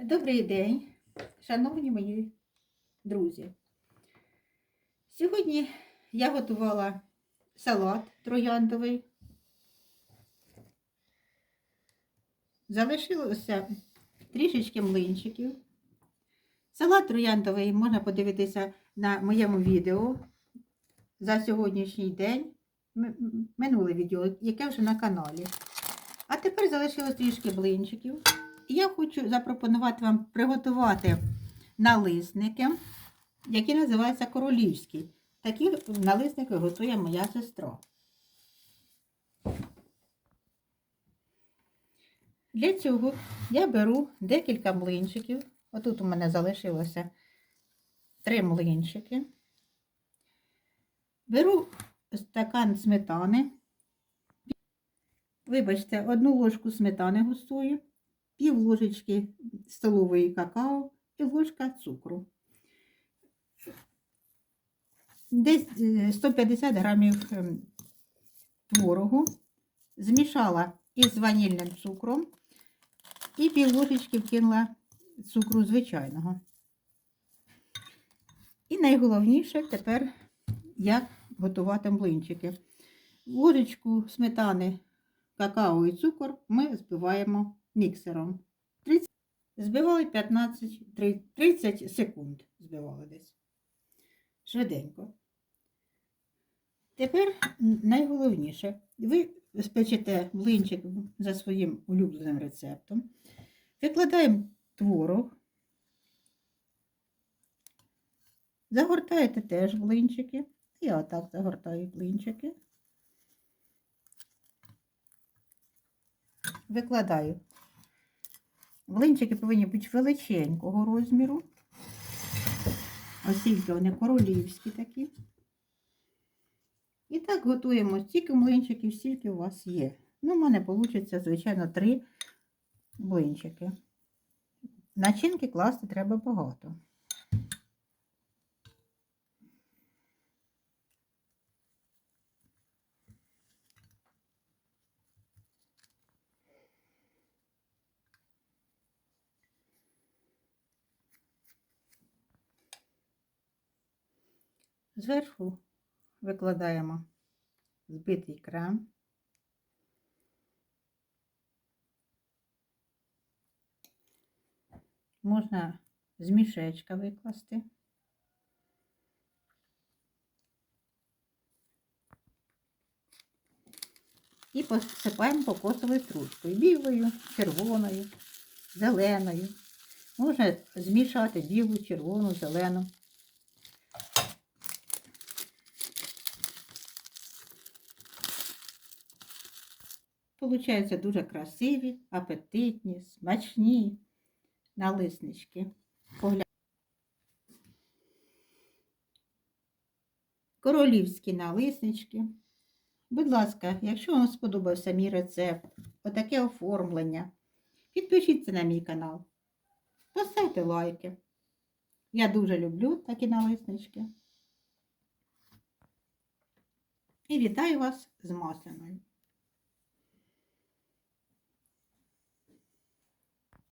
Добрий день, шановні мої друзі. Сьогодні я готувала салат трояндовий. Залишилося трішечки млинчиків. Салат трояндовий можна подивитися на моєму відео за сьогоднішній день. Минуле відео, яке вже на каналі. А тепер залишилось трішки блинчиків. Я хочу запропонувати вам приготувати налисники, які називаються королівські. Такі налисники готує моя сестра. Для цього я беру декілька млинчиків. Отут у мене залишилося три млинчики. Беру стакан сметани. Вибачте, одну ложку сметани густої, пів ложечки столової какао і ложка цукру. Десь е, 150 грамів ем, творогу. Змішала із ванільним цукром і пів ложечки вкинула цукру звичайного. І найголовніше тепер, як готувати млинчики. Ложечку сметани, какао і цукор ми збиваємо міксером. 30, збивали 15, 30 секунд. Збивали десь. Швиденько. Тепер найголовніше, ви спечете млинчик за своїм улюбленим рецептом. Викладаємо творог. Загортаєте теж блинчики. Я отак загортаю блинчики. Викладаю. Блинчики повинні бути величенького розміру. Оскільки вони королівські такі. І так готуємо стільки млинчиків, стільки у вас є. Ну, у мене вийде, звичайно, три блинчики. Начинки класти треба багато. Зверху викладаємо збитий крем. Можна з мішечка викласти. І посипаємо кокосовою стружкою. Білою, червоною, зеленою. Можна змішати білу, червону, зелену. Получаються дуже красиві, апетитні, смачні налиснички. Погля... Королівські налиснички. Будь ласка, якщо вам сподобався мій рецепт, отаке оформлення, підпишіться на мій канал, поставте лайки. Я дуже люблю такі налиснички. І вітаю вас з масляною.